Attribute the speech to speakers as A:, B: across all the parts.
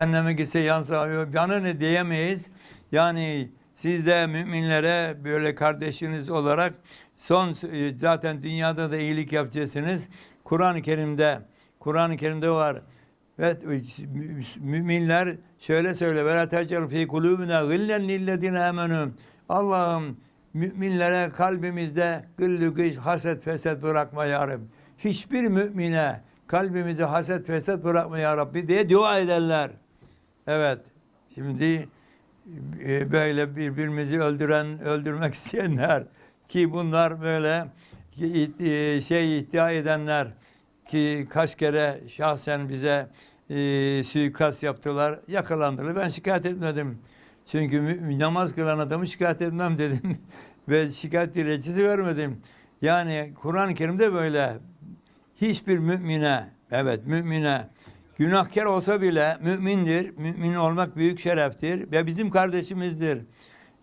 A: Cehenneme gitse yansa yanını diyemeyiz. Yani siz de müminlere böyle kardeşiniz olarak son e, zaten dünyada da iyilik yapacaksınız. Kur'an-ı Kerim'de Kur'an-ı Kerim'de var. Ve mü- müminler şöyle söyle ve la tecel fi kulubina gillen lillezine amenu. Allah'ım müminlere kalbimizde gıllü gış, haset, feset bırakma ya. Hiçbir mümine kalbimize haset, feset bırakma ya Rabbi diye dua ederler. Evet. Şimdi e, böyle birbirimizi öldüren, öldürmek isteyenler ki bunlar böyle e, şey iddia edenler ki kaç kere şahsen bize e, suikast yaptılar, yakalandılar. Ben şikayet etmedim. Çünkü namaz kılan adamı şikayet etmem dedim. Ve şikayet dilekçesi vermedim. Yani Kur'an-ı Kerim'de böyle hiçbir mümine, evet mümine, günahkar olsa bile mümindir. Mümin olmak büyük şereftir ve bizim kardeşimizdir.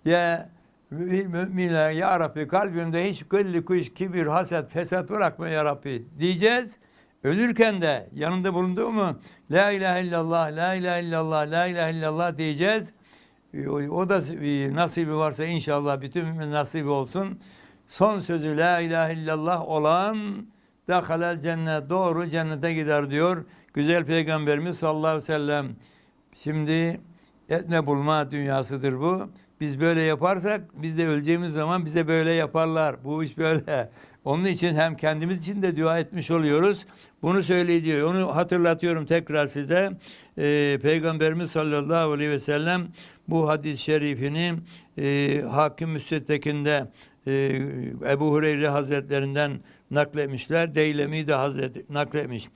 A: Ya mü- müminler ya Rabbi kalbimde hiç gılli kuş, kibir, haset, fesat bırakma ya Rabbi diyeceğiz. Ölürken de yanında bulunduğu mu La ilahe illallah, la ilahe illallah, la ilahe illallah diyeceğiz. E, O, o da e, nasibi varsa inşallah bütün mümin nasibi olsun. Son sözü la ilahe illallah olan dahalel cennet doğru cennete gider diyor. Güzel peygamberimiz sallallahu aleyhi ve sellem. Şimdi etme bulma dünyasıdır bu. Biz böyle yaparsak biz de öleceğimiz zaman bize böyle yaparlar. Bu iş böyle. Onun için hem kendimiz için de dua etmiş oluyoruz. Bunu söylediyor. Onu hatırlatıyorum tekrar size. Ee, Peygamberimiz sallallahu aleyhi ve sellem bu hadis-i şerifini e, Hakim Müstettekin'de e, Ebu Hureyre Hazretlerinden nakletmişler. Deylemi de Hazret nakletmiş.